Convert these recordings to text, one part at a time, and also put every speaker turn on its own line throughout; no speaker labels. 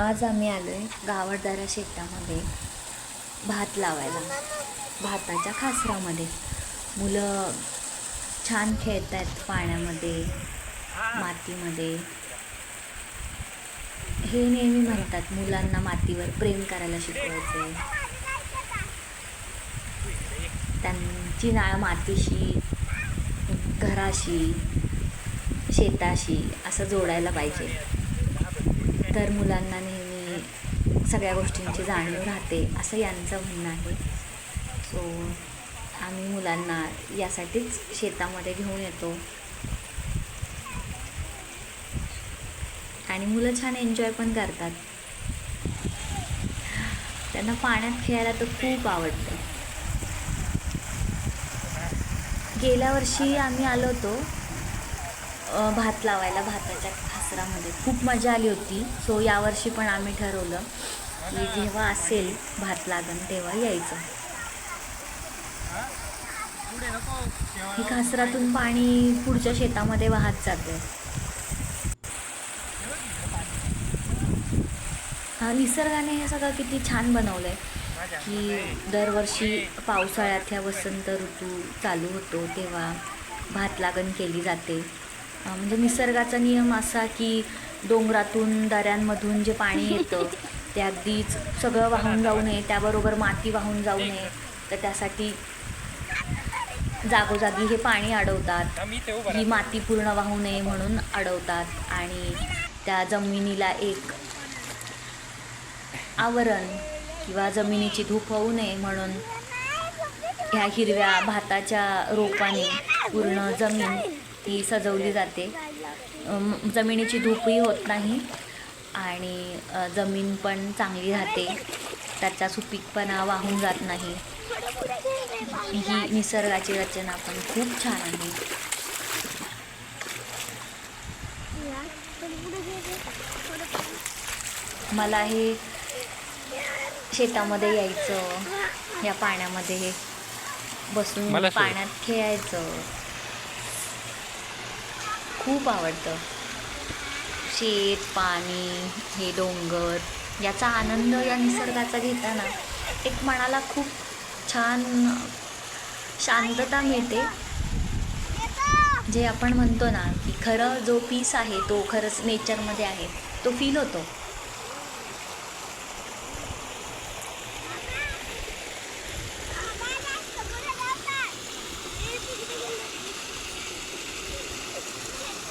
आज आम्ही आलो आहे गावडदारा शेतामध्ये भात लावायला भाताच्या खासरामध्ये. मुलं छान खेळत आहेत पाण्यामध्ये मातीमध्ये. हे नेहमी म्हणतात मुलांना मातीवर प्रेम करायला शिकवायचं त्यांची नाळ मातीशी घराशी शेताशी असं जोडायला पाहिजे. तर मुलांना नेहमी सगळ्या गोष्टींची जाणीव राहते असं यांचं म्हणणं आहे. सो आम्ही मुलांना यासाठीच शेतामध्ये घेऊन येतो. आणि मुलं छान एन्जॉय पण करतात. त्यांना पाण्यात खेळायला तर खूप आवडतं. गेल्या वर्षी आम्ही आलो होतो भात लावायला भाताच्या खासरामध्ये खूप मजा आली होती. सो यावर्षी पण आम्ही ठरवलं की जेव्हा असेल भात लागण तेव्हा यायचं. ही खासरातून पाणी पुढच्या शेतामध्ये वाहत जाते. हा निसर्गाने हे सगळं किती छान बनवलंय की दरवर्षी पावसाळ्यात ह्या वसंत ऋतू चालू होतो तेव्हा भात लागण केली जाते. म्हणजे निसर्गाचा नियम असा की डोंगरातून दऱ्यांमधून जे पाणी येतं ते अगदीच सगळं वाहून जाऊ नये त्याबरोबर माती वाहून जाऊ नये. तर त्यासाठी जागोजागी हे पाणी अडवतात. ही माती पूर्ण वाहू नये म्हणून अडवतात. आणि त्या जमिनीला एक आवरण किंवा जमिनीची धूप होऊ नये म्हणून ह्या हिरव्या भाताच्या रोपाने पूर्ण जमीन ही सजवली जाते. जमिनीची धूपही होत नाही आणि जमीन पण चांगली राहते. त्याचा सुपीकपणा वाहून जात नाही. ही निसर्गाची रचना पण खूप छान आहे. मला हे शेतामध्ये यायचं या पाण्यामध्ये बसून. पाण्यात खेळायचं. खूप आवडतं. शेत पाणी हे डोंगर याचा आनंद या निसर्गाचा घेताना एक मनाला खूप छान शांतता मिळते. जे आपण म्हणतो ना की खरं जो पीस आहे तो खरंच नेचरमध्ये आहे तो फील होतो.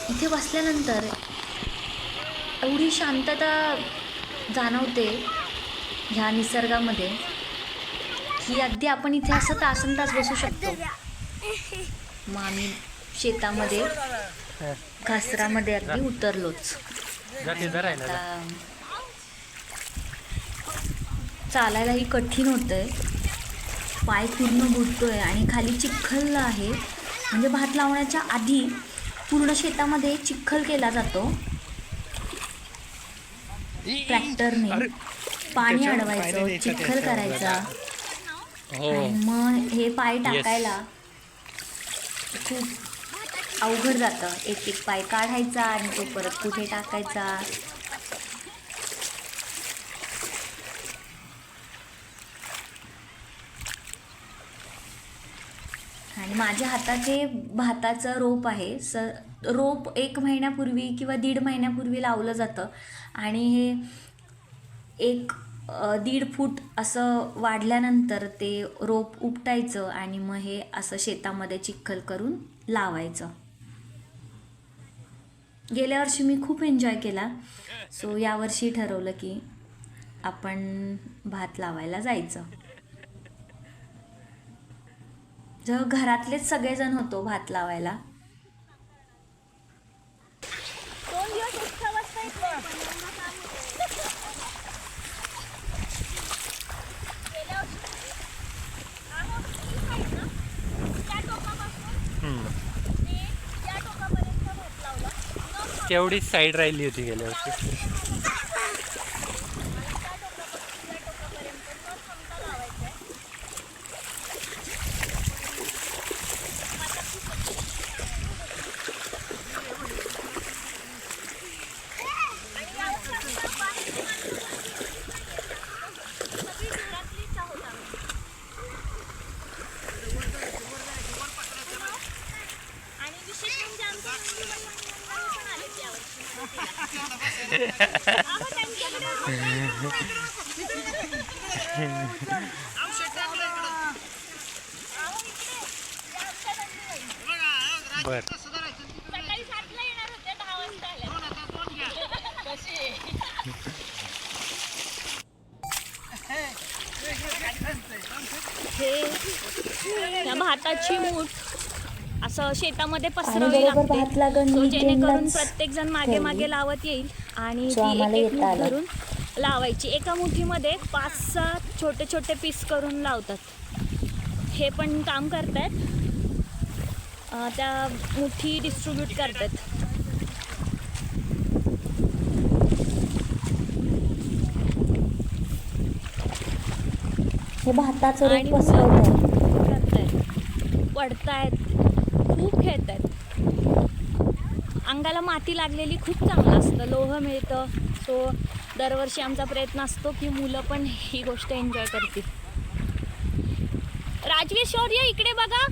इथे बसल्यानंतर एवढी शांतता जाणवते ह्या निसर्गामध्ये की अगदी आपण इथे असं तासन तास बसू शकतो. मग आम्ही शेतामध्ये घासरामध्ये अगदी उतरलोच. चालायलाही कठीण होतंय. पाय पूर्ण बुडतोय आणि खाली चिखल आहे. म्हणजे भात लावण्याच्या आधी पूर्ण शेतामध्ये चिखल केला जातो. ट्रॅक्टरने पाणी अडवायचं चिखल करायचा.
हो.
मग हे पाय टाकायला खूप अवघड जातं. एक एक पाय काढायचा आणि तो परत कुठे टाकायचा? माझ्या माझ्या हाताचे भाताचं रोप आहे स रोप एक महिन्यापूर्वी किंवा दीड महिन्यापूर्वी लावलं जातं. आणि हे एक दीड फूट असं वाढल्यानंतर ते रोप उपटायचं आणि मग हे असं शेतामध्ये चिखल करून लावायचं. गेल्या वर्षी मी खूप एन्जॉय केला. सो यावर्षी ठरवलं की आपण भात लावायला जायचं. जर घरातलेच सगळेजण होतो भात लावायला.
दोन दिवस एक्स्ट्रा वाजता येतो पण यांना काम होतं. गेल्या वर्षी हा जो पीक आहे ना, त्या टोकापासून
हम्म.
ते त्या टोकापर्यंत भात लावलं. मग मग
तेवढीच साईड राहिली होती गेल्या वर्षी
त्या टोकापासून त्या टोकापर्यंत मग समजा लावायचंय. आणि यावर्षी आम्ही पाणी
बर.
हे त्या भाताची मूठ असं शेतामध्ये
भात
लागते जेणेकरून प्रत्येक जण मागे. मागे लावत येईल आणि ती एक एक मूठ. धरून लावायची. एका मुठीमध्ये पाच सहा छोटे छोटे पीस करून लावतात. हे पण काम करतायत. अं, त्या मुठी डिस्ट्रीब्यूट करतात.
हे भाताचं
पडतायत खेळतात अंगाला माती लागलेली खूप चांगलं असतं. लोह मिळतं. सो दरवर्षी आमचा प्रयत्न असतो की मुलं पण ही गोष्ट एन्जॉय करतील. राजवीर शौर्य इकडे बघा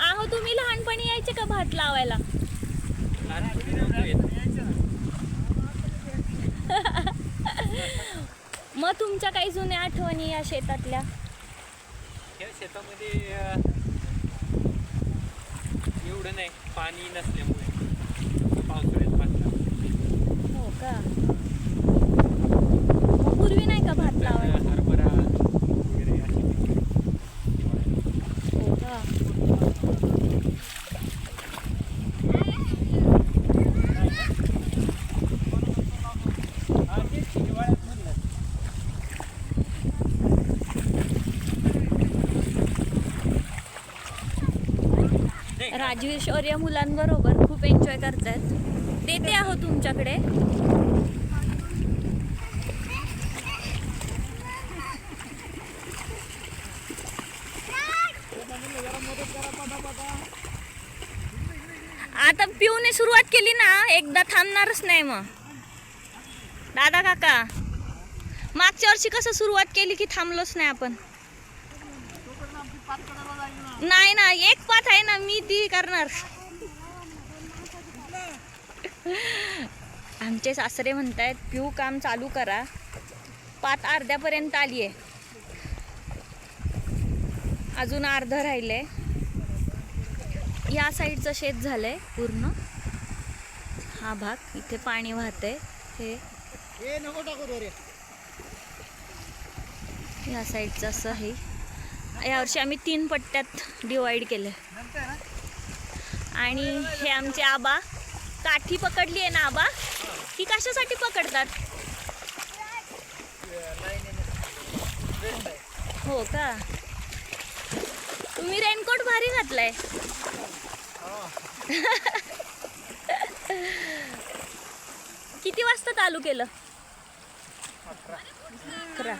आहो तुम्ही लहानपणी यायचे का भात लावायला मग तुमच्या काही जुन्या आठवणी या शेतातल्या?
या शेतामध्ये एवढं नाही. पाणी नसल्यामुळे. पावसाळ्यात.
हो का? पूर्वी नाही का भात लावायला
तर हरभरा वगैरे अशी
हो का राजवीर शौर्य मुलांबरोबर खूप एन्जॉय करतात देते आहो तुमच्याकडे. आता पिऊने सुरुवात केली ना एकदा थांबणारच नाही मग. दादा काका मागच्या वर्षी कसं सुरुवात केली की थांबलोच नाही आपण? नाही ना एक पात आहे ना करणार. आमचे सासरे म्हणतायत पिऊ काम चालू करा. पात अर्ध्यापर्यंत आली आहे अजून अर्ध राहिलंय या साईडचं शेत झालंय पूर्ण. हा भाग इथे पाणी वाहतंय. हे या साईडचं असं आहे. यावर्षी आम्ही तीन पट्ट्यात डिवाईड केले. आणि हे आमचे आबा. काठी पकडली आहे ना आबा? ती कशासाठी पकडतात? हो का? तुम्ही रेनकोट भारी घातलाय. किती वाजता चालू केलं? अकरा.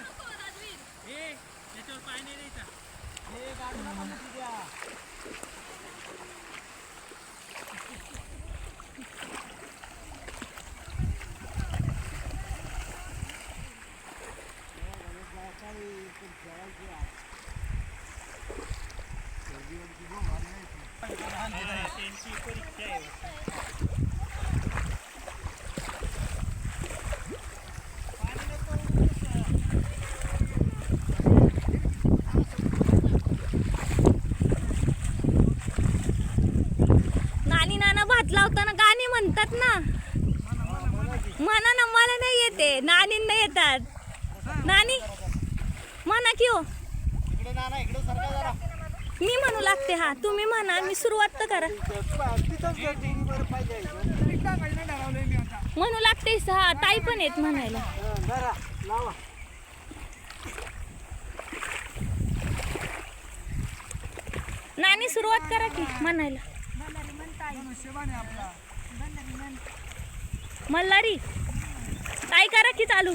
नानी नाना भात लावताना गाणी म्हणतात ना. म्हणा ना मला नाही येते. नानींना येतात. नानी की हो मी म्हणू लागते हा तुम्ही म्हणा मी सुरुवात तर करा. म्हणू लागते हा ताई पण येत म्हणायला. नानी सुरुवात करा की म्हणायला. मल्हारी काय करा की चालू.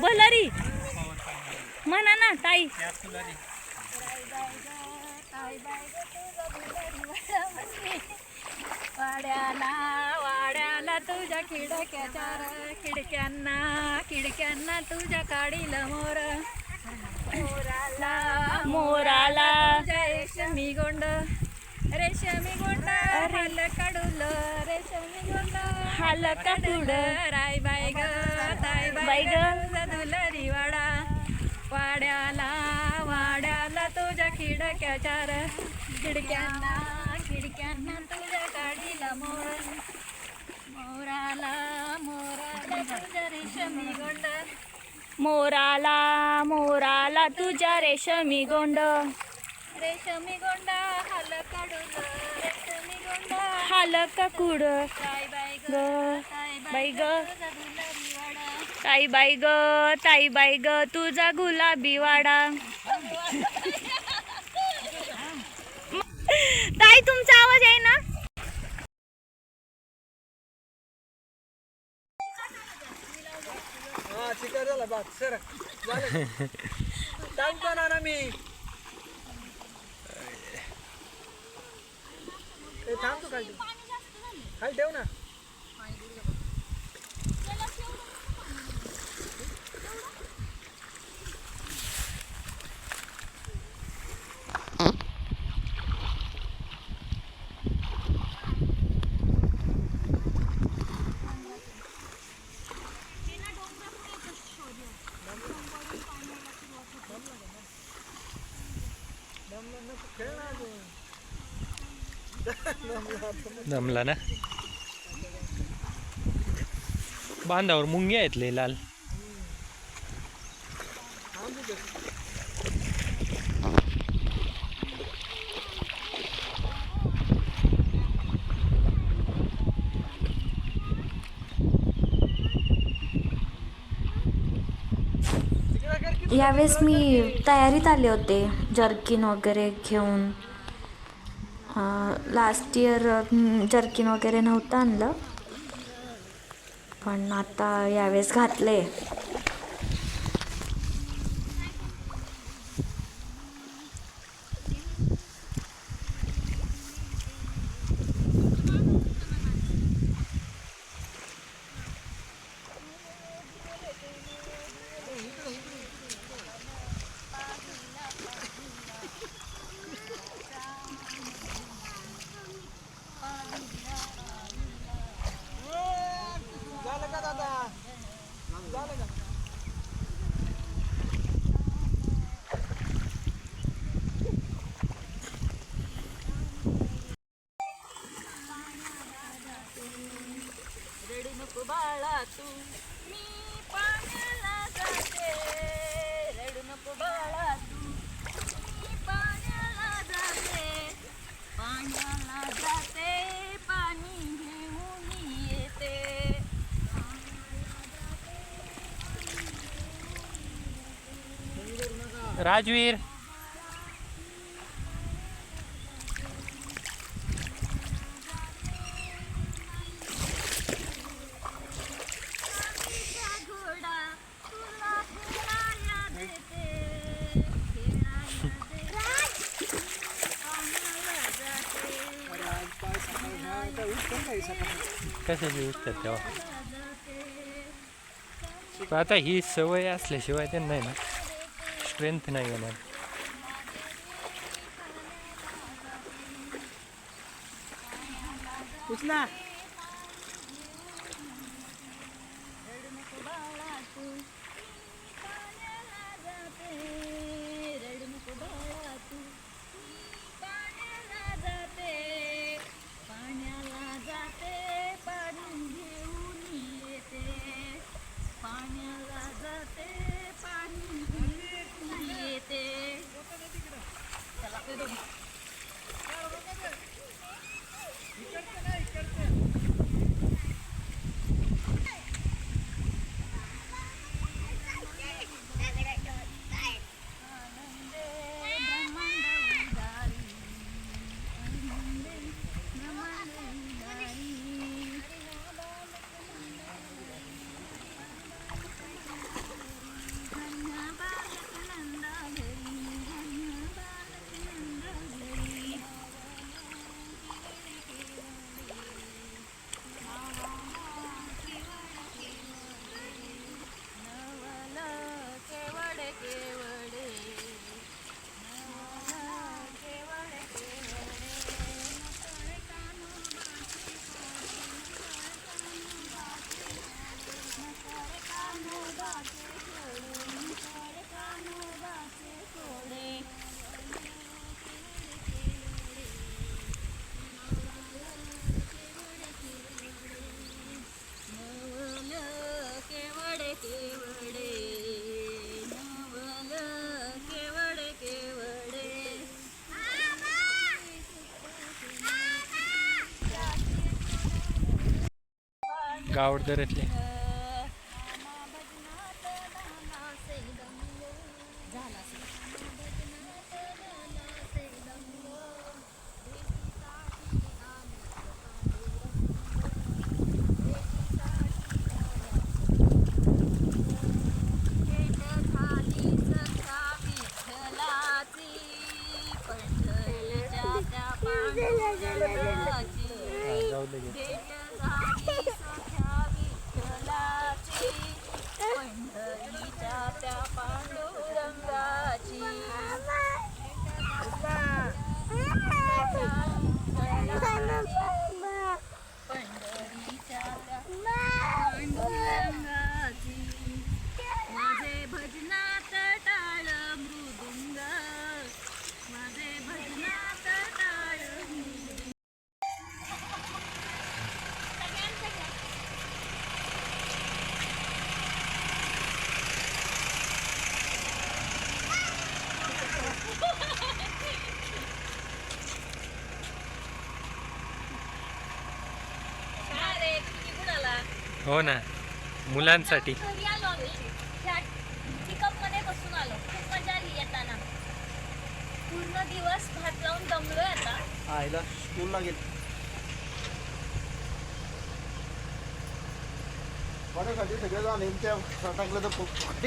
मलारी नाही बोलणारी
भलरी
ताई. वाड्याला वाड्याला तुझ्या खिडक्या चार खिडक्यांना खिडक्यांना तुझ्या काढील मोर. मोराला मोराला. रेशमी गोंड. रेशमी गोंड हाल काढूल रेशमी गोंड. हाल काढूल राय बाय ग ताय बाय ग दुलरी वाडा. वाड्याला वाड्याला तुझ्या खिडक्या चार. खिडक्यांना खिडक्यांना तुझ्या गाडीला मोर. मोराला मोराला तुझ्या रेशमी गोंड. मोराला मोराला तुझ्या रेशमी गोंड. रेशमी गोंड हाल काढून रेशमी गोंड. हाल काकुड ताई बाई ग बाई ग ताई बाई ग ताई बाई ग तुझा गुलाबी वाडा. ताई तुमचा आवाज आहे ना?
हा शिकार झाला बात सर झालं. ना ना मी. थांबतो खाली. खाली ठेव ना खेळ ना अजून.
जमला ना. बांधावर मुंगे आहेत लय लाल.
यावेळेस मी तयारीत आले होते जर्किन वगैरे घेऊन. लास्ट इयर जर्किन वगैरे नव्हतं आणलं. पण आता यावेळेस घातलं
आहे का दादा झालं का
रडू नको बाळा तू मी पाण्याला जाते रडू नको बाळा तू मी पाण्याला जाते पाण्याला जाते पाणी घेऊन येते
राजवीर
घोडा तुला खेळायला देते खेळायला देते पाण्याला जाते
अरे आज पाय सकाळी हा, आता उठतो ना काही सकाळी
कशाची उठतात तेव्हा आता ही सवय असल्याशिवाय त्यांना ना स्ट्रेंथ नाही येणार.
उचला.
ગાવડદર એટલે.
हो ना. मुलांसाठी.
घरी आलो आम्ही त्या पिकअपमध्ये बसून आलो खूप मजा आली येताना पूर्ण दिवस भात लावून दमलोय आता
आईला तर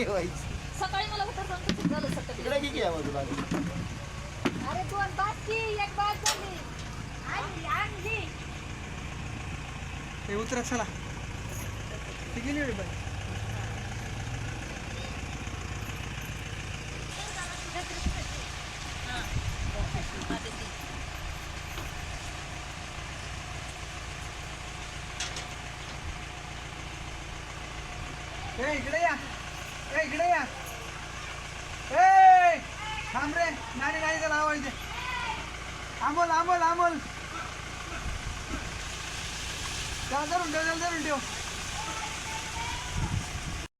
व्हायचं.
सकाळी मला खूप झालं सकाळी.
तिकडे किती आहे बाजूला?
अरे दोन बास की एक झाली. आणली.
हे उतरा चला. ती गेली